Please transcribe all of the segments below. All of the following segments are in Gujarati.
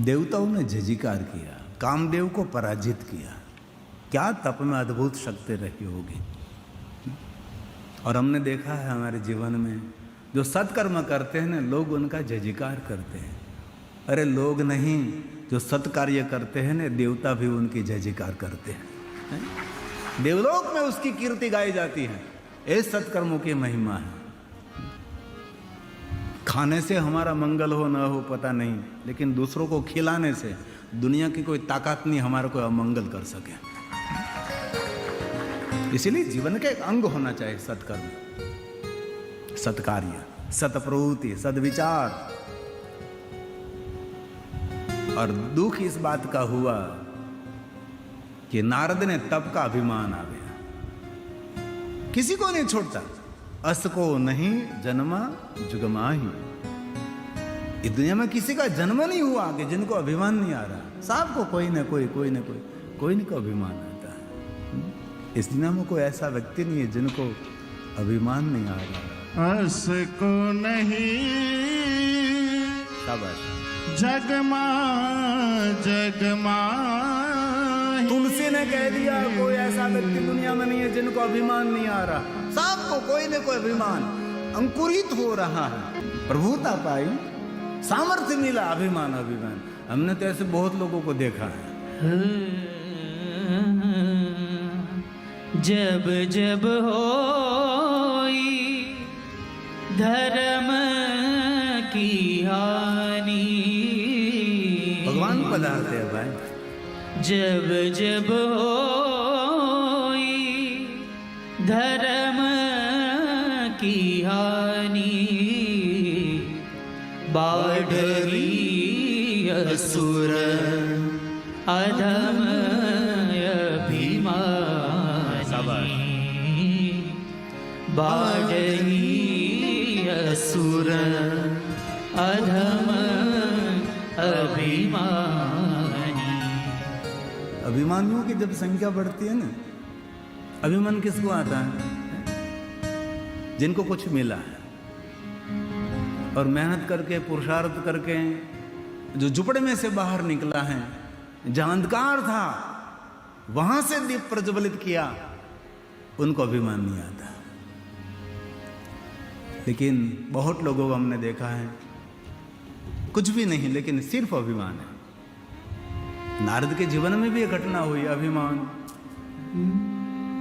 देवताओं ने जजिकार किया, कामदेव को पराजित किया। क्या तप में अद्भुत शक्ति रही होगी? और हमने देखा है हमारे जीवन में, जो सत्कर्म करते हैं ना, लोग उनका जजिकार करते हैं। अरे लोग नहीं, जो सत्कार्य करते हैं ना, देवता भी उनकी जजिकार करते हैं। हैं? देवलोक में उसकी कीर्ति गाई जाती है। ये सत्कर्मों की महिमा है। खाने से हमारा मंगल हो, ना हो, पता नहीं, लेकिन दूसरों को खिलाने से दुनिया की कोई ताकत नहीं हमारे को अमंगल कर सके। इसीलिए जीवन का एक अंग होना चाहिए सत्कर्म। सत्कार्य, सतप्रवृत्ति, सदविचार। और दुख इस बात का हुआ कि नारद ने तप का अभिमान आ गया। किसी को नहीं छोड़ता। अस को नहीं जन्मा जुगमा ही। इस दुनिया में किसी का जन्म नहीं हुआ कि जिनको अभिमान नहीं आ रहा। सबको कोई ना कोई कोई ना कोई कोई न को अभिमान आता है। इस दुनिया में कोई ऐसा व्यक्ति नहीं है जिनको अभिमान नहीं आ रहा। अस को नहीं। जगमा जगमा तुलसी ने कह दिया कोई ऐसा व्यक्ति दुनिया में नहीं है जिनको अभिमान नहीं आ रहा। सबको कोई न कोई अभिमान अंकुरित हो रहा है। प्रभुता पाई सामर्थ्य मिला अभिमान अभिमान। हमने तो ऐसे बहुत लोगों को देखा है। जब जब होई धर्म की हानि। भगवान पधारते हैं भाई। जब जब होई धर्म बाढ़री असुर अधम बाढ़री असुर अधम अभिमानी। अभिमानियों की जब संख्या बढ़ती है ना, अभिमान किसको आता है? जिनको कुछ मिला है। और मेहनत करके, पुरुषार्थ करके जो झुपड़े में से बाहर निकला है जहाँ अंधकार था, वहाँ से दीप प्रज्वलित किया, उनको अभिमान नहीं आता। लेकिन बहुत लोगों को हमने देखा है, कुछ भी नहीं, लेकिन सिर्फ़ अभिमान है। नारद के जीवन में भी ये घटना हुई, अभिमान।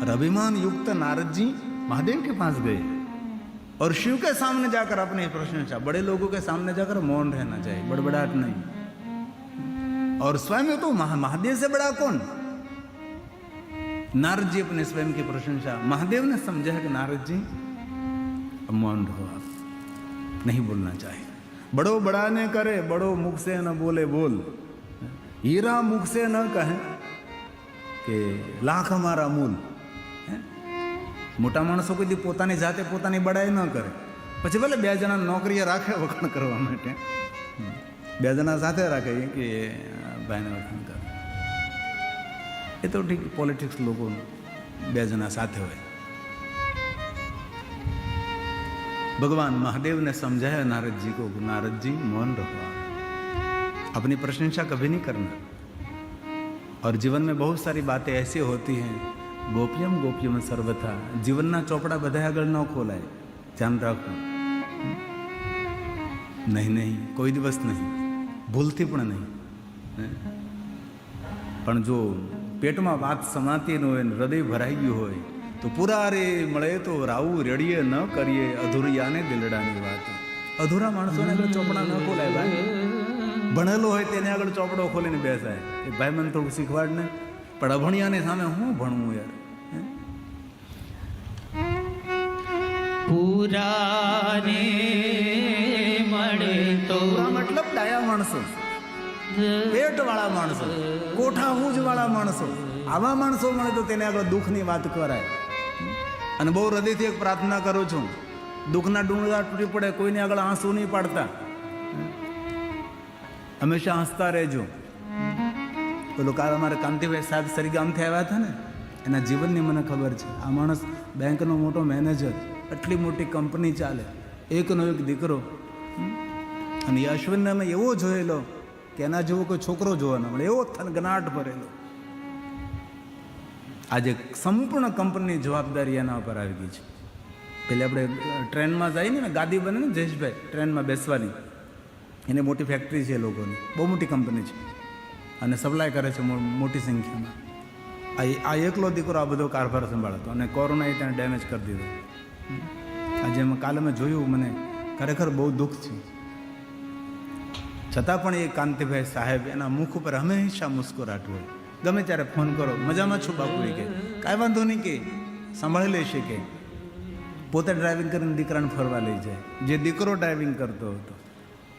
और अभिमान युक्त नारद जी महादेव के पास गए। और शिव के सामने जाकर अपने प्रश्न बड़े लोगों के सामने जाकर मौन रहना चाहिए बड़बड़ाहट नहीं। और स्वयं तो महा, महादेव से बड़ा कौन? नारद जी अपने स्वयं की प्रशंसा महादेव ने समझा कि नारद जी अब मौन रहो आप नहीं बोलना चाहिए। बड़ो बड़ा ने करे बड़ो मुख से न बोले बोल। हीरा मुख से न कहे कि लाख हमारा मूल। મોટા માણસો કોઈ દી પોતાની જાતે પોતાની બડાઈ ન કરે પછી ભલે બે જણા નોકરીએ રાખે વખાણ કરવા માટે હમ. બે જણા સાથે રાખે એ કે આ ભાઈને વખાણ કરે એ તો ઠીક પોલિટિક્સ લોકો બે જણા સાથે હોય भगवान महादेव ने समझाया नारद जी को नारद जी मौन रहो आप। अपनी प्रशंसा कभी नहीं करना और जीवन में बहुत सारी बातें ऐसी होती हैं ગોપ્યમ ગોપ્યમ સર્વથા. જીવનના ચોપડા બધા આગળ ન ખોલાય. ધ્યાન રાખવું નહીં નહીં, કોઈ દિવસ નહીં. ભૂલથી પણ નહીં. પણ જો પેટમાં વાત સમાતી ન હોય હૃદય ભરાઈ ગયું હોય, તો પૂરા રે મળે તો રાવું રેડીએ ન કરીએ અધૂરિયાને દિલડાની વાત. અધૂરા માણસોને આગળ ચોપડા ન ખોલાય, ભાઈ. ભણેલો હોય તેને આગળ ચોપડો ખોલીને બેસાય. કે ભાઈ મને થોડું શીખવાડ ને પણ અભણિયાની સામે હું ભણવું યાર? પુરાને મળે તો મતલબ ડાયા માણસો. પેટ વાળા માણસો. કોઠા વાળા માણસો. આવા માણસો મળે તો તેને આગળ દુઃખની વાત કરાય. અને બહુ હૃદયથી એક પ્રાર્થના કરું છું. દુઃખના ડુંગળા તૂટી પડે કોઈને આગળ આંસુ નહીં પાડતા. હંમેશા હસતા રહેજો. પેલું કાલ અમારે કાંતિભાઈ સાહેબ સરીગામથી આવ્યા હતા ને, એના જીવનની મને ખબર છે. આ માણસ બેંકનો મોટો મેનેજર, આટલી મોટી કંપની ચાલે, એકનો એક દીકરો. અને એ અશ્વિનને અમે એવો જોયેલો કે એના જેવો કોઈ છોકરો જોવા ન મળે, એવો થનગનાટ ભરેલો. આજે સંપૂર્ણ કંપનીની જવાબદારી એના ઉપર આવી ગઈ છે. પહેલે આપણે ટ્રેનમાં જઈએ ને, ગાદી બને ને જયેશભાઈ, ટ્રેનમાં બેસવાની. એની મોટી ફેક્ટરી છે એ લોકોની, બહુ મોટી કંપની છે. અને સપ્લાય કરે છે મોટી સંખ્યામાં. આ આ એકલો દીકરો આ બધો કારભાર સંભાળતો અને કોરોનાએ ત્યાં ડેમેજ કરી દીધો. આજે મેં કાલે મેં જોયું, મને ખરેખર બહુ દુઃખ છે છતાં પણ એ કાંતિભાઈ સાહેબ એના મુખ ઉપર હંમેશા મુસ્કુરાટ હોય. ગમે ત્યારે ફોન કરો, મજામાં છું બાપુ કે. કાંઈ વાંધો નહીં કે, સંભાળી લેશે કે. પોતે ડ્રાઇવિંગ કરીને દીકરાને ફરવા લઈ જાય. જે દીકરો ડ્રાઇવિંગ કરતો હતો.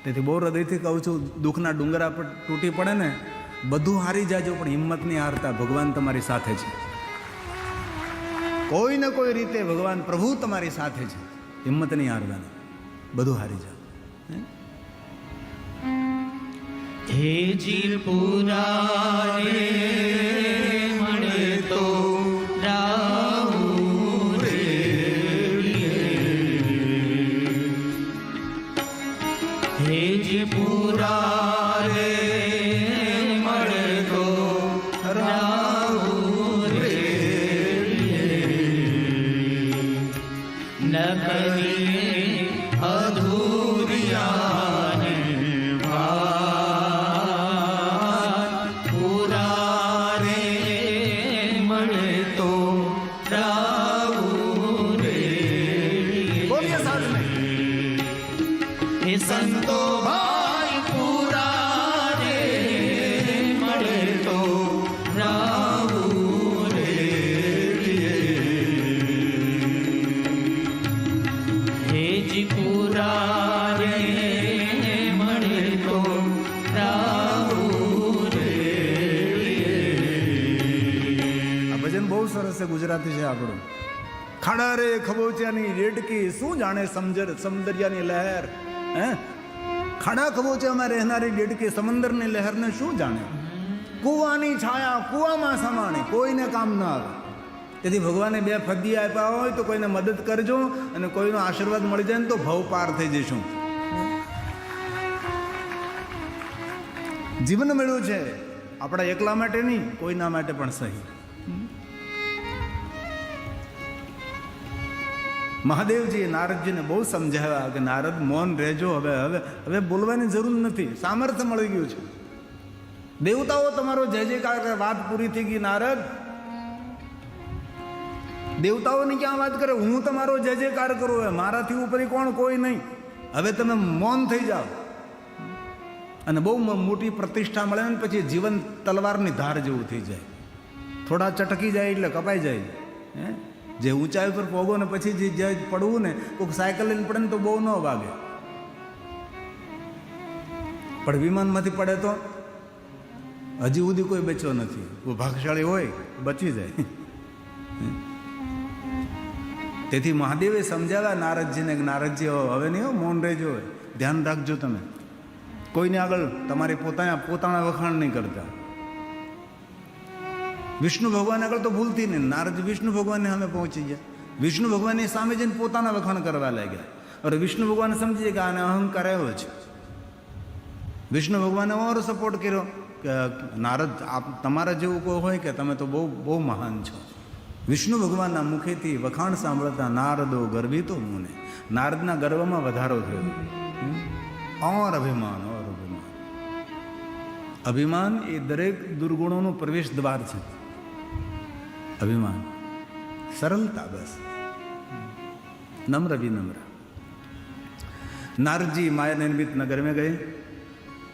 તેથી બહુ હૃદયથી કહું છું, દુઃખના ડુંગરા પર તૂટી પડે ને બધું હારી જાજો, પણ હિંમત નહીં હારતા ભગવાન તમારી સાથે છે. કોઈ ને કોઈ રીતે ભગવાન પ્રભુ તમારી સાથે છે. હિંમત નહીં હારવાની બધું હારી જાઓ. હેજી પુરારે મળે છે ગુજરાતી છે આપણું. ખાડા રે ખબોચિયાની રેડકી શું જાણે સમજર સમદરિયાની લહેર હે? ખાડા અમે રહેનારી ડેડકી સમંદરની લહેરને શું જાણે? કૂવાની છાયા, કૂવામાં સમાણે, કોઈને કામ ન આવે. તેથી ભગવાને બે ફદી આપ્યા હોય તો કોઈને મદદ કરજો અને કોઈનો આશીર્વાદ મળી જાય ને તો ભવ પાર થઈ જઈશું. જીવન મળ્યું છે. આપણા એકલા માટે નહીં, કોઈના માટે પણ સહી. મહાદેવજીએ નારદજીને બહુ સમજાવ્યા કે નારદ, મૌન રહેજો, હવે હવે હવે બોલવાની જરૂર નથી. સામર્થ્ય મળી ગયું છે. દેવતાઓ તમારો જય જયકાર કરે વાત પૂરી થઈ ગઈ, નારદ. દેવતાઓની ક્યાં વાત કરે? હું તમારો જય જયકાર કરું, હવે મારાથી ઉપરી કોણ? કોઈ નહીં. હવે તમે મૌન થઈ જાઓ. અને બહુ મોટી પ્રતિષ્ઠા મળે ને પછી જીવન તલવારની ધાર જેવું થઈ જાય. થોડા ચટકી જાય એટલે કપાઈ જાય. હે? જે ઊંચાઈ પર પોગો ને પછી જે જે પડવું ને કોઈક સાયકલ લઈને પડે ને તો બહુ ન વાગે. પણ વિમાનમાંથી પડે તો હજી સુધી કોઈ બચ્યો નથી. કોઈ ભાગશાળી હોય બચી જાય. તેથી મહાદેવે સમજાવ્યા નારદજીને નારદજી હવે નહીં હો મૌન રહેજો. ધ્યાન રાખજો તમે. કોઈને આગળ તમારે પોતાના પોતાના વખાણ નહીં કરતા. વિષ્ણુ ભગવાન આગળ તો ભૂલતી નહીં. નારદ વિષ્ણુ ભગવાનને અમે પહોંચી ગયા. વિષ્ણુ ભગવાનની સામે જઈને પોતાના વખાણ કરવા લાગ્યા. અરે વિષ્ણુ ભગવાન સમજી કે આને અહંકાર આવ્યો છે. વિષ્ણુ ભગવાને અમારો સપોર્ટ કર્યો કે, નારદ, આપ તમારા જેવું કોઈ હોય કે? તમે તો બહુ બહુ મહાન છો. વિષ્ણુ ભગવાનના મુખેથી વખાણ સાંભળતા નારદો ગર્ભિતો મુને. નારદના ગર્વમાં વધારો થયો? ઓર અભિમાન ઓર અભિમાન. અભિમાન એ દરેક દુર્ગુણોનું પ્રવેશ દ્વાર છે. अभिमान। सरलता बस। नम्र भी नम्र नारद जी माया निर्मित नगर में गए।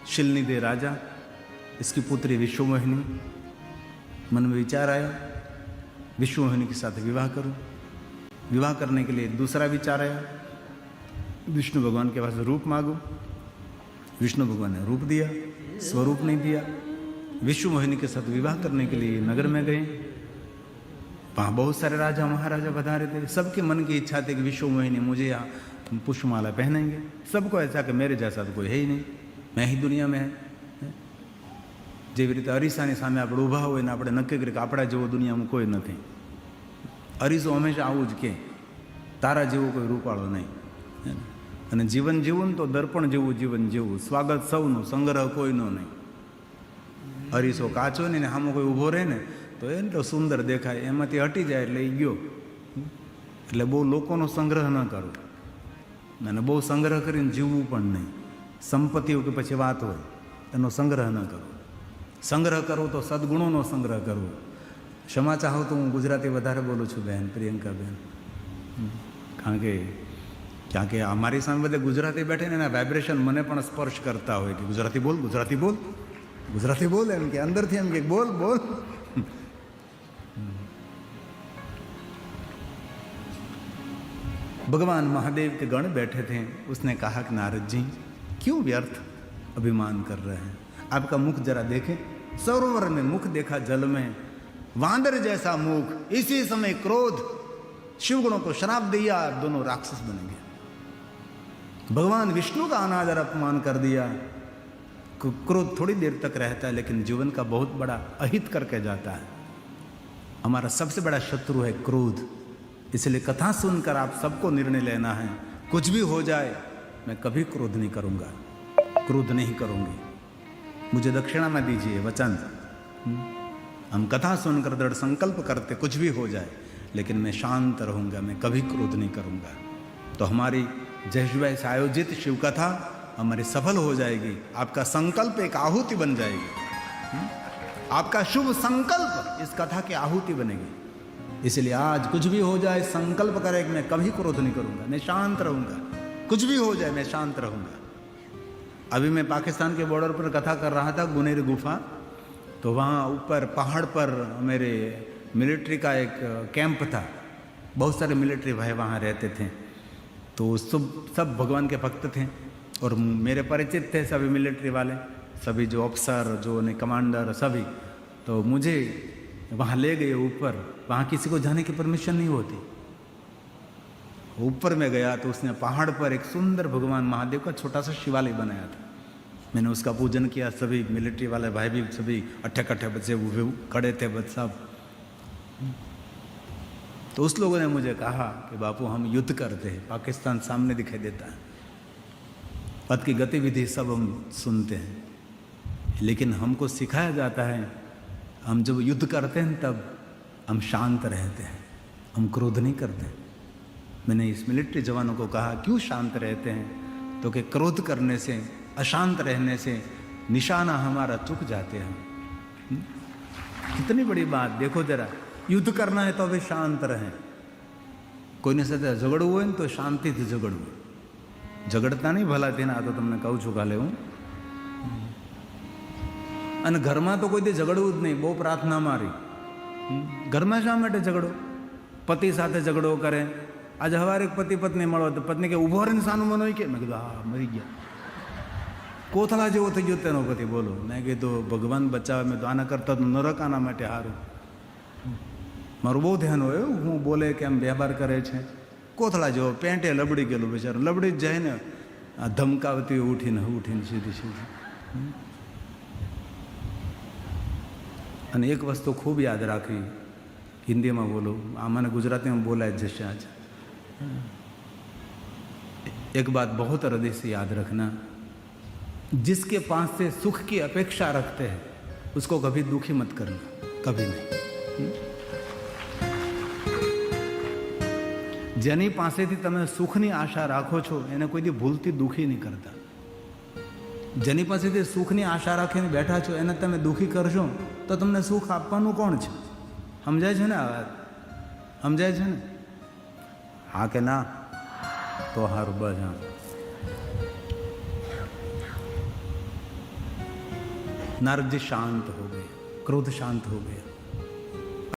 शिलनी दे राजा, इसकी पुत्री विश्वमोहिनी। मन में विचार आया, विश्वमोहिनी के साथ विवाह करूँ। विवाह करने के लिए दूसरा विचार आया, विष्णु भगवान के पास रूप मांगो। विष्णु भगवान ने रूप दिया, स्वरूप नहीं दिया। विश्व मोहिनी के साथ विवाह करने के लिए नगर में गए। वहाँ बहुत सारे राजा महाराजा पधारे थे सबके मन की इच्छा थी कि विश्व मोहिनी मुझे यहाँ पुष्पमाला पहनेंगे सबको ऐसा कि मेरे जैसा तो कोई है ही नहीं मैं ही દુનિયા મેં જેવી રીતે અરીસાની સામે આપણે ઊભા હોય ને આપણે નક્કી કરીએ કે આપણા જેવો દુનિયામાં કોઈ નથી અરીસો હંમેશા આવું જ કે તારા જેવો કોઈ રૂપાળો નહીં હે ને? અને જીવન જીવવું ને તો દર્પણ જેવું જીવન જીવવું સ્વાગત સૌનું સંગ્રહ કોઈનો નહીં અરીસો કાચો ને ને સામે કોઈ ઊભો રહે ને તો એટલો સુંદર દેખાય, એમાંથી હટી જાય એટલે એ ગયો. એટલે બહુ લોકોનો સંગ્રહ ન કરવો અને બહુ સંગ્રહ કરીને જીવવું પણ નહીં. સંપત્તિઓ કે પછી વાત હોય, એનો સંગ્રહ ન કરવો સંગ્રહ કરવો તો સદગુણોનો સંગ્રહ કરવો ક્ષમા ચાહો તો હું ગુજરાતી વધારે બોલું છું બહેન પ્રિયંકા બહેન કારણ કે કારણ કે અમારી સામે બધે ગુજરાતી બેઠે ને એના વાઇબ્રેશન મને પણ સ્પર્શ કરતા હોય કે ગુજરાતી બોલ ગુજરાતી બોલ ગુજરાતી બોલ એમ કે, અંદરથી એમ કે બોલ બોલ. भगवान महादेव के गण बैठे थे। उसने कहा कि नारद जी, क्यों व्यर्थ अभिमान कर रहे हैं? आपका मुख जरा देखें। सरोवर में मुख देखा जल में। वांदर जैसा मुख। इसी समय क्रोध। शिवगुणों को श्राप दिया, दोनों राक्षस बन गए। भगवान विष्णु का अनादर अपमान कर दिया। क्रोध थोड़ी देर तक रहता है, लेकिन जीवन का बहुत बड़ा अहित करके जाता है। हमारा सबसे बड़ा शत्रु है क्रोध। इसलिए कथा सुनकर आप सबको निर्णय लेना है। कुछ भी हो जाए, मैं कभी क्रोध नहीं करूँगा। क्रोध नहीं करूँगी। मुझे दक्षिणा में दीजिए, वचन। हम्म? हम कथा सुनकर दृढ़ संकल्प करते, कुछ भी हो जाए, लेकिन मैं शांत रहूँगा, मैं कभी क्रोध नहीं करूँगा। तो हमारी जयजुआ से आयोजित शिव कथा हमारी सफल हो जाएगी। आपका संकल्प एक आहुति बन जाएगी। आपका शुभ संकल्प इस कथा की आहुति बनेगी। इसलिए आज कुछ भी हो जाए, संकल्प करें कि मैं कभी क्रोध नहीं करूँगा, मैं शांत रहूँगा। कुछ भी हो जाए, मैं शांत रहूँगा। अभी मैं पाकिस्तान के बॉर्डर पर कथा कर रहा था, गुनेर गुफा। तो वहाँ ऊपर पहाड़ पर मेरे मिलिट्री का एक कैंप था। बहुत सारे मिलिट्री भाई वहाँ रहते थे। तो सब सब भगवान के भक्त थे और मेरे परिचित थे सभी मिलिट्री वाले, सभी जो अफसर जो ने कमांडर सभी। तो मुझे वहाँ ले गए ऊपर। वहाँ किसी को जाने की परमिशन नहीं होती। ऊपर में गया तो उसने पहाड़ पर एक सुंदर भगवान महादेव का छोटा सा शिवालय बनाया था। मैंने उसका पूजन किया, सभी मिलिट्री वाले भाई भी, सभी अट्ठे कट्ठे बच्चे खड़े थे बस सब। तो उस लोगों ने मुझे कहा कि बापू, हम युद्ध करते हैं, पाकिस्तान सामने दिखाई देता है। पद की गतिविधि सब हम सुनते हैं। लेकिन हमको सिखाया जाता है हम जब युद्ध करते हैं तब हम शांत रहते हैं, हम क्रोध नहीं करते मैंने इस मिलिट्री जवानों को कहा, क्यों शांत रहते हैं? तो कि क्रोध करने से, अशांत रहने से निशाना हमारा चुक जाते हैं। हम्म? कितनी बड़ी बात, देखो जरा, युद्ध करना है तो वे शांत रहें। कोई ने सदा झगड़ हुए तो शांति से झगड़ हुए झगड़ता नहीं भला देना तो तुमने कहू चुका ले हूँ। અને ઘરમાં તો કોઈ દી ઝઘડવું જ નહીં બહુ પ્રાર્થના મારી. ઘરમાં શા માટે ઝઘડો? પતિ સાથે ઝઘડો કરે. આજે હવારે એક પતિ પત્ની મળો તો પત્ની કે ઊભો રહીને સાનું મનો કે? મેં કીધું હા મરી ગયા. કોથળા જેવો થઈ ગયો તેનો પતિ બોલો. મેં કીધું ભગવાન બચાવે. મેં તો આના કરતાં નરક આના માટે સારું. મારું બહુ ધ્યાન હોય હો, બોલે કેમ વ્યવહાર કરે છે. કોથળા જેવો પેન્ટે લબડી ગયેલું બિચારું લબડી જ જાય ને આ ધમકાવતી ઉઠીને ઉઠીને સીધી સીધી અને એક વસ્તુ ખૂબ યાદ રાખવી હિન્દીમાં બોલો આ મને ગુજરાતીમાં બોલાય જ જશે આજ एक बात बहुत हृदय से याद रखना जिसके पास से सुख की अपेक्षा रखते हैं उसको कभी दुखी मत करना कभी नहीं જેની પાસેથી તમે સુખની આશા રાખો છો એને કોઈ દી ભૂલથી દુઃખી નહીં કરતા જેની પાસેથી સુખની આશા રાખીને બેઠા છો, એને તમે દુઃખી કરશો, તો તમને સુખ આપવાનું કોણ છે? સમજાય છે ને આ વાત? સમજાય છે ને? હા કે ના? તો હારું, બસ હા. નારદજી શાંત હો ગઈ, ક્રોધ શાંત હો ગઈ.